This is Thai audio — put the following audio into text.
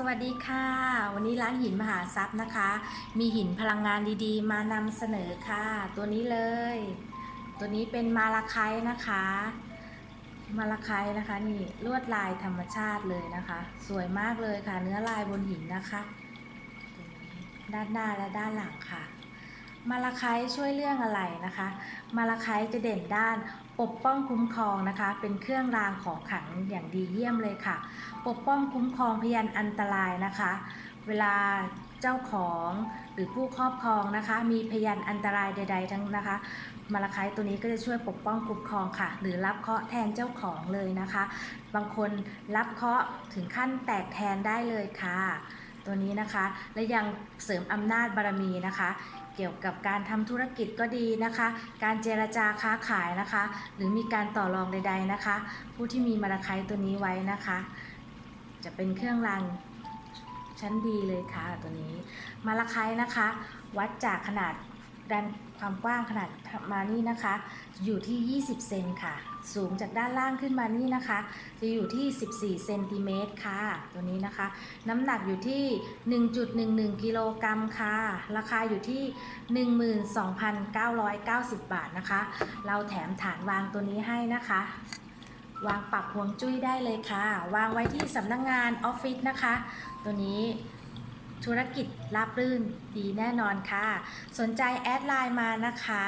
สวัสดีค่ะ วันนี้ร้านหินมหาทรัพย์นะคะ มีหินพลังงานดีๆ มานำเสนอค่ะ ตัวนี้เลย ตัวนี้เป็นมาลาไคนะคะ มาลาไคนะคะนี่ลวดลายธรรมชาติเลยนะคะ สวยมากเลยค่ะ เนื้อลายบนหินนะคะ ด้านหน้าและด้านหลังค่ะ มาลาไคช่วยเรื่องอะไรนะคะ มาลาไคจะเด่นด้านปกป้องคุ้มครองนะคะ เป็นเครื่องรางของขลังอย่างดีเยี่ยมเลยค่ะ ปกป้องคุ้มครองพยานอันตรายนะคะ เวลาเจ้าของหรือผู้ครอบครองนะคะ มีพยานอันตรายใด ๆ ทั้งนะคะ มาลาไคต์ตัวนี้ก็จะช่วยปกป้องคุ้มครองค่ะ หรือรับเคราะห์แทนเจ้าของเลยนะคะ บางคนรับเคราะห์ถึงขั้นแตกแทนได้เลยค่ะ ตัวนี้นะคะ และยังเสริมอำนาจบารมีนะคะ เกี่ยวกับการทำธุรกิจก็ดีนะคะ การเจรจาค้าขายนะคะ หรือมีการต่อรองใด ๆนะคะ ผู้ที่มีมาราไคต์ตัวนี้ไว้นะคะ จะเป็นเครื่องรางชั้นดีเลยค่ะตัวนี้มาราไคายนะคะ วัดจากขนาด ด้านความกว้างขนาดมานี่นะคะ อยู่ที่ 20 เซนค่ะ สูงจากด้านล่างขึ้นมานี่นะคะ จะอยู่ที่ 14 เซนติเมตรค่ะ ตัวนี้นะคะ น้ำหนักอยู่ที่ 1.11 กิโลกรัมค่ะ ราคาอยู่ที่ 12,990 บาทนะคะ เราแถมฐานวางตัวนี้ให้นะคะ วางปักฮวงจุ้ยได้เลยค่ะ วางไว้ที่สำนักงงานออฟฟิศนะคะ ตัวนี้ ธุรกิจราบรื่นดีแน่นอนค่ะ สนใจแอดไลน์มานะคะ